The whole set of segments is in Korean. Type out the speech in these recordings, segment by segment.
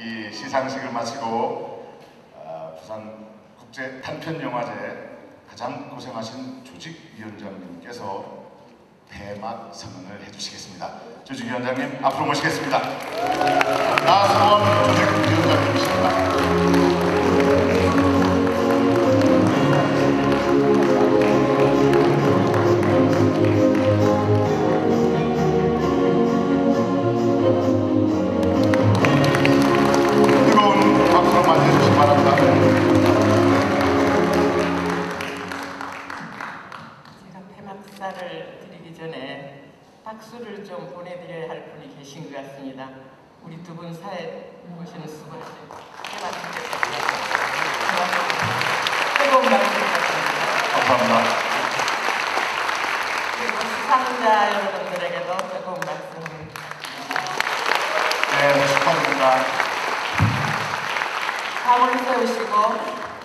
이 시상식을 마치고 아, 부산 국제 단편 영화제 가장 고생하신 조직위원장님께서 폐막 선언을 해주시겠습니다. 조직위원장님 앞으로 모시겠습니다. 나성원 조직위원장님이십니다. 같습니다. 우리 두 분 사회 보시는 폐막사님 뜨거운 부탁드립니다. 감사합니다. 그리고 수상자 여러분들에게도 뜨거운 박수 네, 축하드립니다. 밤을 새우시고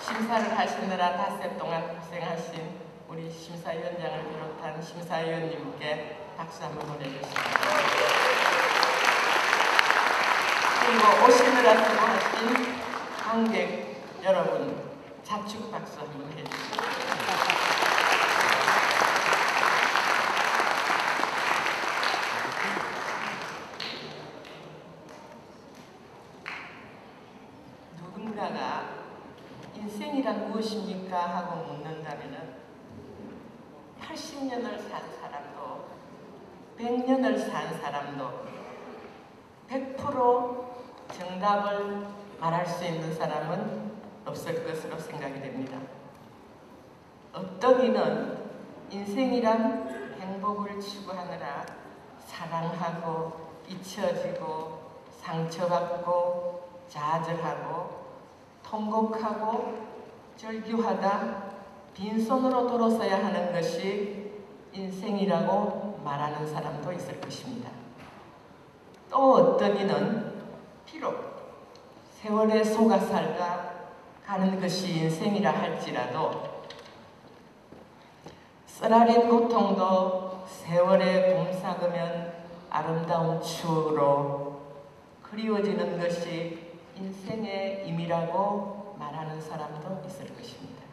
심사를 하시느라 닷새 동안 고생하신 우리 심사위원장을 비롯한 심사위원님께 박수 한번 보내주십시오. 그리고 오시느라 수고하신 관객 여러분 자축 박수 한번 해주십시오. 누군가가 인생이란 무엇입니까 하고 묻는다면 80년을 산 사람도 100년을 산 사람도 100% 정답을 말할 수 있는 사람은 없을 것으로 생각이 됩니다. 어떤 이는 인생이란 행복을 추구하느라 사랑하고 잊혀지고 상처받고 좌절하고 통곡하고 절규하다 빈손으로 돌아서야 하는 것이 인생이라고 말하는 사람도 있을 것입니다. 또 어떤 이는 비록 세월에 속아 살다 가는 것이 인생이라 할지라도 쓰라린 고통도 세월에 봄삭으면 아름다운 추억으로 그리워지는 것이 인생의 의미라고 말하는 사람도 있을 것입니다.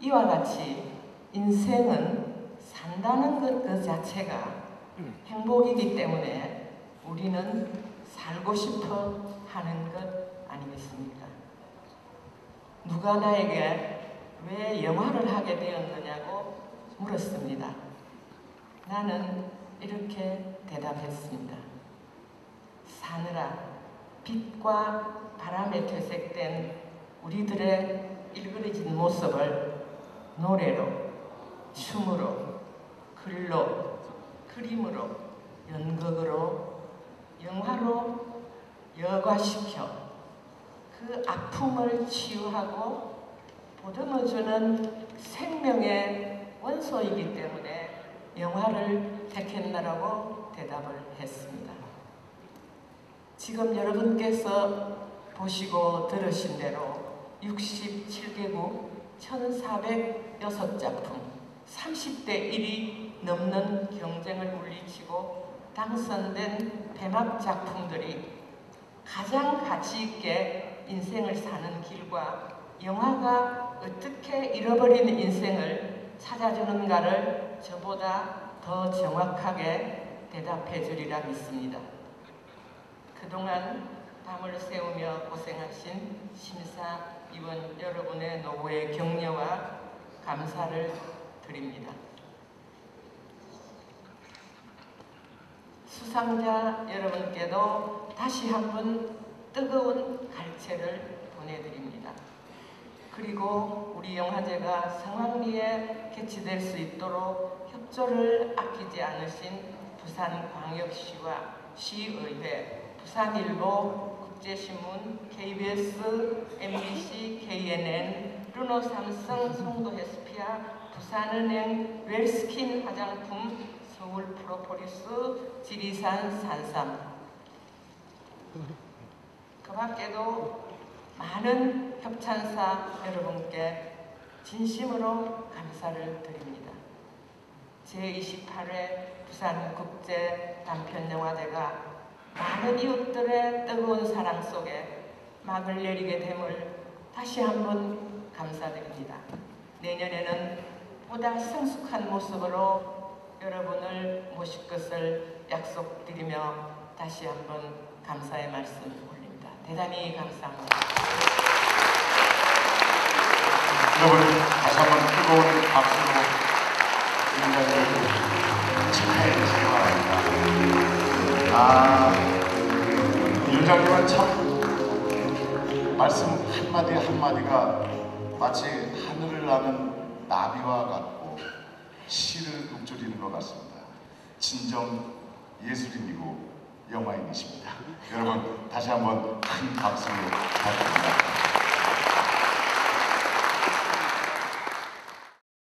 이와 같이 인생은 산다는 것 그 자체가 행복이기 때문에 우리는 살고 싶어 하는 것 아니겠습니까? 누가 나에게 왜 영화를 하게 되었느냐고 물었습니다. 나는 이렇게 대답했습니다. 사느라 빛과 바람에 퇴색된 우리들의 일그러진 모습을 노래로, 춤으로, 글로, 그림으로, 연극으로, 영화로 여과시켜 그 아픔을 치유하고 보듬어주는 생명의 원소이기 때문에 영화를 택했나라고 대답을 했습니다. 지금 여러분께서 보시고 들으신 대로 67개국 1406작품 30대 1이 넘는 경쟁을 물리치고 당선된 폐막 작품들이 가장 가치 있게 인생을 사는 길과 영화가 어떻게 잃어버린 인생을 찾아주는가를 저보다 더 정확하게 대답해 주리라 믿습니다. 그동안 밤을 새우며 고생하신 심사위원 여러분의 노고의 격려와 감사를 드립니다. 수상자 여러분께도 다시 한번 뜨거운 갈채를 보내드립니다. 그리고 우리 영화제가 성황리에 개최될 수 있도록 협조를 아끼지 않으신 부산광역시와 시의회, 부산일보, 국제신문, KBS, MBC, KNN, 르노삼성, 송도헤스피아, 부산은행, 웰스킨 화장품, 서울 프로폴리스, 지리산 산삼 그 밖에도 많은 협찬사 여러분께 진심으로 감사를 드립니다. 제28회 부산국제 단편영화제가 많은 이웃들의 뜨거운 사랑 속에 막을 내리게 됨을 다시 한번 감사드립니다. 내년에는 보다 성숙한 모습으로 여러분을 모실 것을 약속드리며 다시 한번 감사의 말씀 올립니다. 대단히 감사합니다. 여러분 다시 한번 뜨거운 박수로 윤장님을 축하해 주시기 바랍니다. 아, 윤장님은 참 말씀 한마디 한마디가 마치 하늘을 나는 나비와 같고 시를 읊조리는 것 같습니다. 진정 예술인이고 영화인이십니다. 여러분 다시 한번 큰 박수로 부탁드립니다.